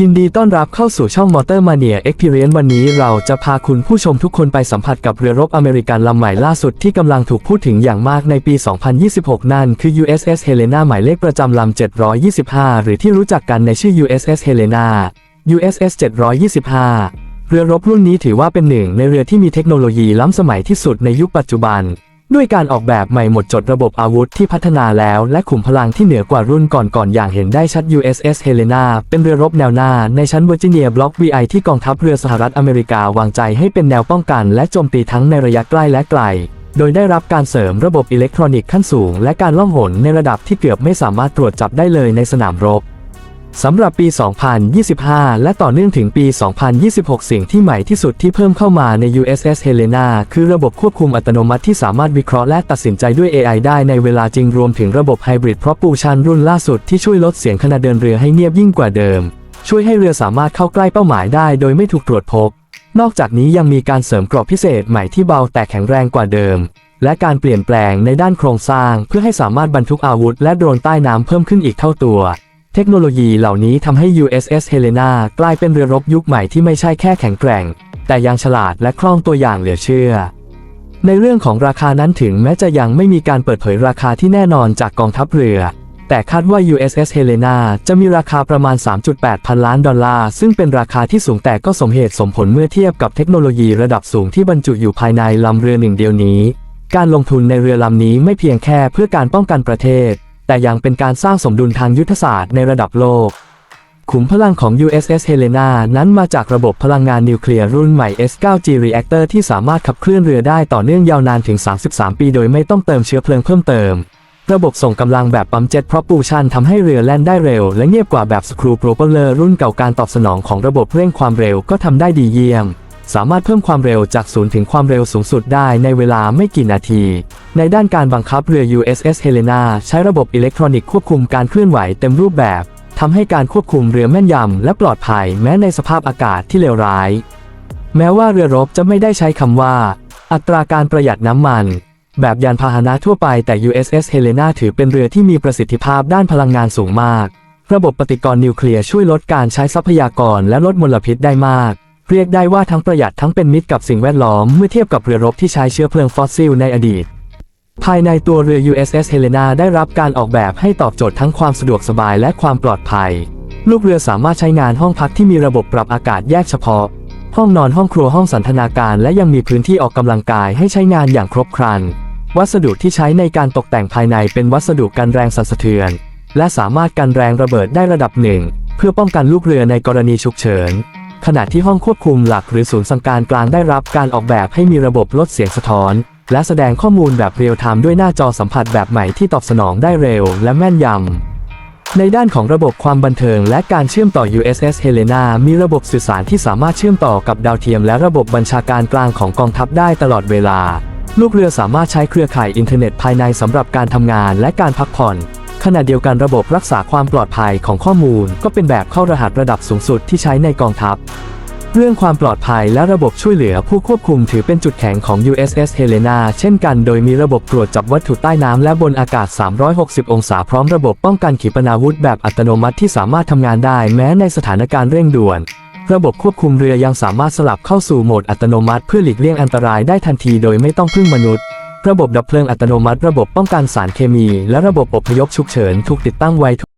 ยินดีต้อนรับเข้าสู่ช่อง Motor Mania Experience วันนี้เราจะพาคุณผู้ชมทุกคนไปสัมผัสกับเรือรบอเมริกันลำใหม่ล่าสุดที่กำลังถูกพูดถึงอย่างมากในปี 2026 นั่นคือ USS Helena หมายเลขประจำลำ 725 หรือที่รู้จักกันในชื่อ USS Helena USS 725 เรือรบรุ่นนี้ถือว่าเป็นหนึ่งในเรือที่มีเทคโนโลยีล้ำสมัยที่สุดในยุคปัจจุบัน ด้วยการออกแบบใหม่หมดจดระบบอาวุธที่พัฒนาแล้ว และขุมพลังที่เหนือกว่ารุ่นก่อนๆอย่างเห็นได้ชัด USS Helena เป็นเรือรบแนวหน้าในชั้นเวอร์จิเนียบล็อก VI ที่กองทัพเรือสหรัฐอเมริกาวางใจให้เป็นแนวป้องกัน และโจมตีทั้งในระยะใกล้และไกล โดยได้รับการเสริมระบบอิเล็กทรอนิกส์ขั้นสูง และการล่องหนในระดับที่เกือบไม่สามารถตรวจจับได้เลยในสนามรบ สำหรับปี 2025 และต่อเนื่องถึงปี 2026 สิ่งที่ใหม่ที่สุดที่เพิ่มเข้ามาใน USS Helena คือระบบควบคุมอัตโนมัติที่สามารถวิเคราะห์และตัดสินใจด้วย AI ได้ในเวลาจริงรวมถึงระบบ Hybrid Propulsion รุ่นล่าสุดที่ช่วยลดเสียงขณะเดินเรือให้เงียบยิ่งกว่าเดิม ช่วยให้เรือสามารถเข้าใกล้เป้าหมายได้โดยไม่ถูกตรวจพบ นอกจากนี้ยังมีการเสริมกรอบพิเศษใหม่ที่เบาแต่แข็งแรงกว่าเดิม และการเปลี่ยนแปลงในด้านโครงสร้าง เพื่อให้สามารถบรรทุกอาวุธ และโดรนใต้น้ำเพิ่มขึ้นอีกเท่าตัว เทคโนโลยีเหล่านี้ทำให้ USS Helena กลายเป็นเรือรบยุคใหม่ที่ไม่ใช่แค่แข็งแกร่ง แต่ยังฉลาดและคล่องตัวอย่างเหลือเชื่อ ในเรื่องของราคานั้นถึงแม้จะยังไม่มีการเปิดเผยราคาที่แน่นอนจากกองทัพเรือ แต่คาดว่า USS Helena จะมีราคาประมาณ 3.8 พันล้านดอลลาร์ ซึ่งเป็นราคาที่สูงแต่ก็สมเหตุสมผลเมื่อเทียบกับเทคโนโลยีระดับสูงที่บรรจุอยู่ภายในลำเรือหนึ่งเดียวนี้ การลงทุนในเรือลำนี้ไม่เพียงแค่เพื่อการป้องกันประเทศ แต่ยังเป็นการสร้างสมดุลทางยุทธศาสตร์ในระดับโลก ขุมพลังของ USS Helena นั้นมาจากระบบพลังงานนิวเคลียร์รุ่นใหม่ S9G Reactor ที่สามารถขับเคลื่อนเรือได้ต่อเนื่องยาวนานถึง 33 ปีโดยไม่ต้องเติมเชื้อเพลิงเพิ่มเติม ระบบส่งกำลังแบบปั๊มเจ็ต propulsion ทำให้เรือแล่นได้เร็ว และเงียบกว่าแบบ screw propeller รุ่นเก่าการตอบสนองของระบบเร่งความเร็วก็ทำได้ดีเยี่ยม สามารถเพิ่มความเร็วจากศูนย์ถึงความเร็วสูงสุดได้ในเวลาไม่กี่นาที ในด้านการบังคับเรือ USS Helena ใช้ระบบอิเล็กทรอนิกส์ควบคุมการเคลื่อนไหวเต็มรูปแบบทำให้การควบคุมเรือแม่นยำและปลอดภัยแม้ในสภาพอากาศที่เลวร้าย แม้ว่าเรือรบจะไม่ได้ใช้คำว่า อัตราการประหยัดน้ำมัน แบบยานพาหนะทั่วไปแต่ USS Helena ถือเป็นเรือที่มีประสิทธิภาพด้านพลังงานสูงมาก ระบบปฏิกรณ์นิวเคลียร์ช่วยลดการใช้ทรัพยากรและลดมลพิษได้มาก เรียกได้ว่าทั้งประหยัดทั้งเป็นมิตรกับสิ่งแวดล้อมเมื่อเทียบกับเรือรบที่ใช้เชื้อเพลิงฟอสซิลในอดีต ภายในตัวเรือ USS Helena ได้รับการออกแบบให้ตอบโจทย์ทั้งความสะดวกสบายและความปลอดภัย ลูกเรือสามารถใช้งานห้องพักที่มีระบบปรับอากาศแยกเฉพาะ ห้องนอนห้องครัวห้องสันทนาการและยังมีพื้นที่ออกกำลังกายให้ใช้งานอย่างครบครัน วัสดุที่ใช้ในการตกแต่งภายในเป็นวัสดุกันแรงสั่นสะเทือน และสามารถกันแรงระเบิดได้ระดับหนึ่ง เพื่อป้องกันลูกเรือในกรณีฉุกเฉิน ขณะที่ห้องควบคุมหลักหรือศูนย์สั่งการกลางได้รับการออกแบบให้มีระบบลดเสียงสะท้อน และแสดงข้อมูลแบบเรียลไทม์ด้วยหน้าจอสัมผัสแบบใหม่ที่ตอบสนองได้เร็วและแม่นยำ ในด้านของระบบความบันเทิงและการเชื่อมต่อ USS Helena มีระบบสื่อสารที่สามารถเชื่อมต่อกับดาวเทียม และระบบบัญชาการกลางของกองทัพได้ตลอดเวลา ลูกเรือสามารถใช้เครือข่ายอินเทอร์เน็ตภายในสำหรับการทำงานและการพักผ่อนขณะเดียวกันระบบรักษาความปลอดภัยของข้อมูล ก็เป็นแบบเข้ารหัสระดับสูงสุดที่ใช้ในกองทัพ เรื่องความปลอดภัยและระบบช่วยเหลือผู้ควบคุมถือเป็นจุดแข็งของ USS Helena เช่นกันโดยมีระบบตรวจจับวัตถุใต้น้ำและบนอากาศ 360 องศาพร้อมระบบป้องกันขีปนาวุธแบบอัตโนมัติที่สามารถทำงานได้แม้ในสถานการณ์เร่งด่วน ระบบควบคุมเรือยังสามารถสลับเข้าสู่โหมดอัตโนมัติเพื่อหลีกเลี่ยงอันตรายได้ทันทีโดยไม่ต้องพึ่งมนุษย์ระบบดับเพลิงอัตโนมัติ ระบบป้องกันสารเคมี และระบบอพยพฉุกเฉินถูกติดตั้งไว้